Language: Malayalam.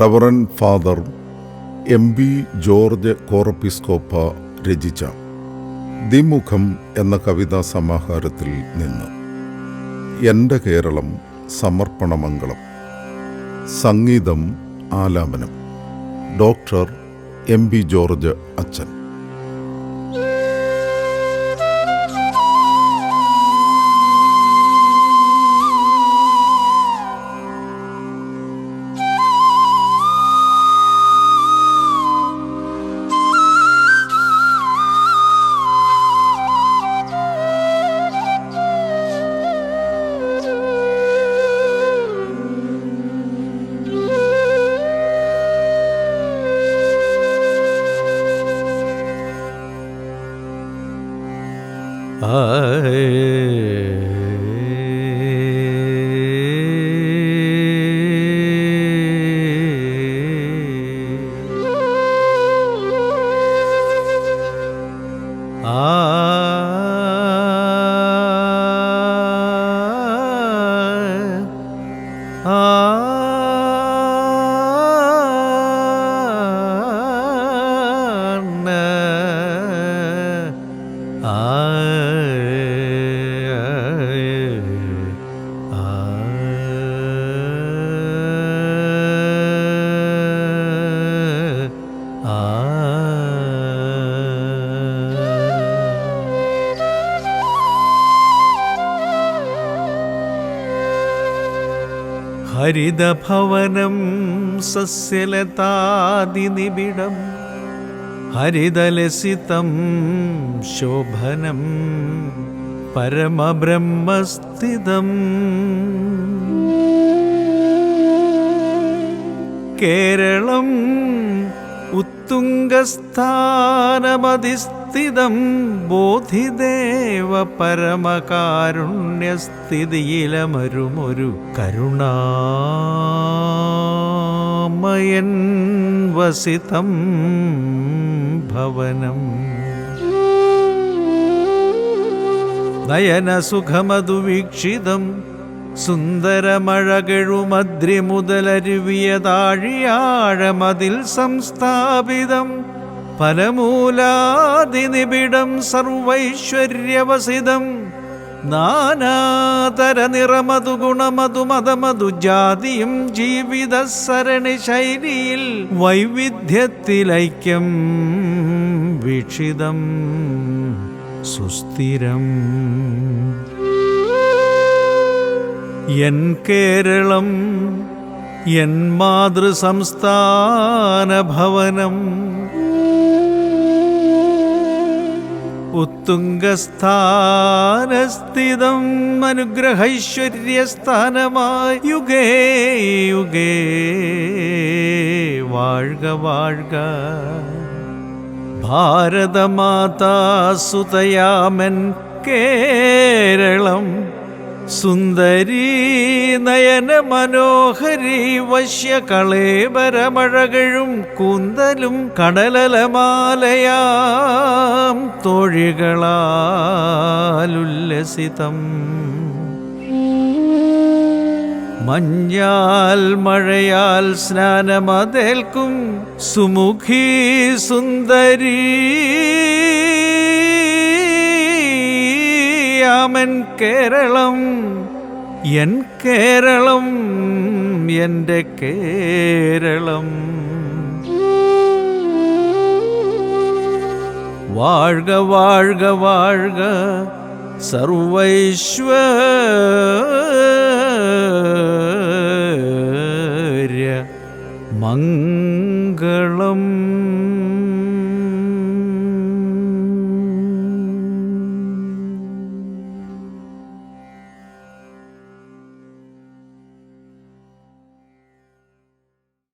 Reverend Father M B George Corepiscopa രചിച്ച ദിമുഖം എന്ന കവിതാ സമാഹാരത്തിൽ നിന്ന് എന്റെ കേരളം സമർപ്പണമംഗളം സംഗീതം ആലാപനം. ഡോക്ടർ എം ബി ജോർജ് അച്ഛൻ. Ah ഹരിതഭവനം സസ്യലതാദിനിബിഡം. ഹരിതലസിതം ശോഭനം. പരമബ്രഹ്മസ്ഥിതം. കേരളം ഉത്തുംഗസ്ഥാനമതിസ്ഥിതം ബോധിദേവ പരമകാരുണ്യസ്ഥിതിയിലമരുമൊരു കരുണാമയൻ വസിതം ഭവനം. നയനസുഖമതു സുന്ദരമഴകഴുമദ്രി മുതലരുവിയ താഴിയാഴമതിൽ സംസ്ഥാപിതം ഫലമൂലാതിനിബിഡം സർവൈശ്വര്യവസിതം നാനാതര നിറമതു ഗുണമതു മതമതു ജാതിയും ജീവിത സരണി ശൈലിയിൽ വൈവിധ്യത്തിലൈക്യം വീക്ഷിതം സുസ്ഥിരം. എൻ കേരളം എൻ മാതൃസംസ്ഥാന ഭവനം ഉത്തുംഗസ്ഥാനസ്ഥിതം അനുഗ്രഹൈശ്വര്യസ്ഥാനമായി യുഗേ യുഗേ. വാഴ്ക വാഴ്ക. ഭാരതമാതാ സുതയാമൻ കേരളം. സുന്ദരീ നയന മനോഹരി വശ്യകളേബരമഴകഴും കൂന്തലും കടലലമാലയാം തോഴികളാലുല്ലസിതം. മഞ്ഞാൽ മഴയാൽ സ്നാനമതേൽക്കും സുമുഖീ സുന്ദരീ തമൻ കേരളം എൻ കേരളം എന്റെ കേരളം வாழ்க வாழ்க வாழ்க சர்வைஸ்வரிய மங்க